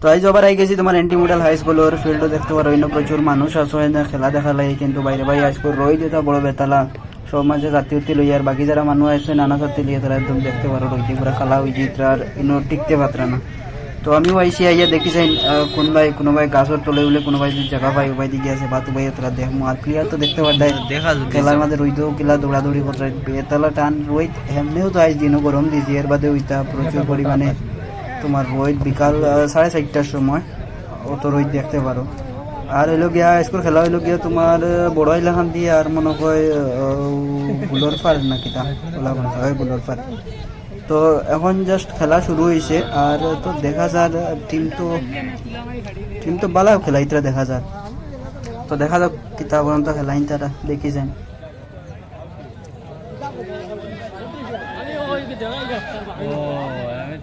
তো আজ আবার আই গেছি তোমার এন্টিমোডাল হাই স্কুল স্কুলের ফিল্ডও দেখতে পারো। অন্য প্রচুর মানুষ এনে খেলা দেখা লাগে কিন্তু বাইরে বাইরে আজকে রই যেটা বড় বেতালা। সব মাঝে জাতি উত্তি লই আর বাকি যারা মানুষ আছে নানা জাতি লিয়ে তারা একদম দেখতে পারো। রইতে পুরা খেলা হয়েছে আর ইনো টিকতে পাত্রা না। তো আমিও আইসি আইয়া দেখি যাই কোনবাই কোনোবাই গাছের তলে উলে কোনোবাই যদি জায়গা পাই উপায় দিকে আছে বাতু ভাই তারা দেখ আর প্লেয়ার তো দেখতে পারদাই দেখা খেলার মধ্যে রইতেও কিলা দৌড়াদৌড়ি করতে বেতালা টান রোহিত এমনিও তো আজ দিনও গরম দিয়েছি এর বাদে ওইটা প্রচুর পরিমাণে তোমার রোহিত বিকাল সাড়ে চারটার সময়। অত রোহিত দেখতে পারো। আর হইল গিয়া স্কুল খেলা হইল গিয়া তোমার বড় এলাকান দিয়ে আর মনে হয় বুলোর ফার না কিতা ওলা মনে হয়, বুলোর ফার। তো এখন জাস্ট খেলা শুরু হয়েছে আর তো দেখা যার টিম তো টিম তো ভালো খেলা ইতরা দেখা যার তো দেখা যাক কিতা পর্যন্ত খেলাইন তারা দেখি যান আমি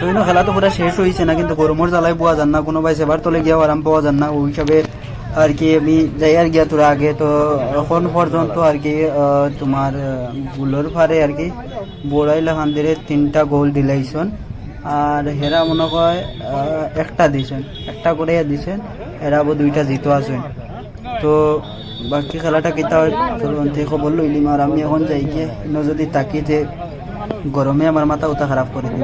তো খেলা তো পুরা শেষ হয়েছে না, কিন্তু গরমের জ্বালাই পাওয়া যান না কোনো ভাই সেবার তলে গিয়েও আরাম পাওয়া যান না, ওই হিসাবে আর কি, আমি যাই আর গিয়া তোরা আগে, তো এখন পর্যন্ত আর কি তোমারগুলোর ফারে আর কি বড়াইলা হান্দিরে তিনটা গোল দিলাইছন আর হেরা মনে হয় একটা দিছেন একটা করে দিছেন আবার দুইটা জিতো আছেন তো বাকি খেলাটা কিতা হয়? চলুন থেকে খবর লইলিম আর আমি এখন যাই গিয়ে ইনো যদি তাকি যে গরমে আমার মাথা উতা খারাপ করে দিব।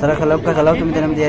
তারা খেলাও খেলাও তুমি তেনাম দিয়ে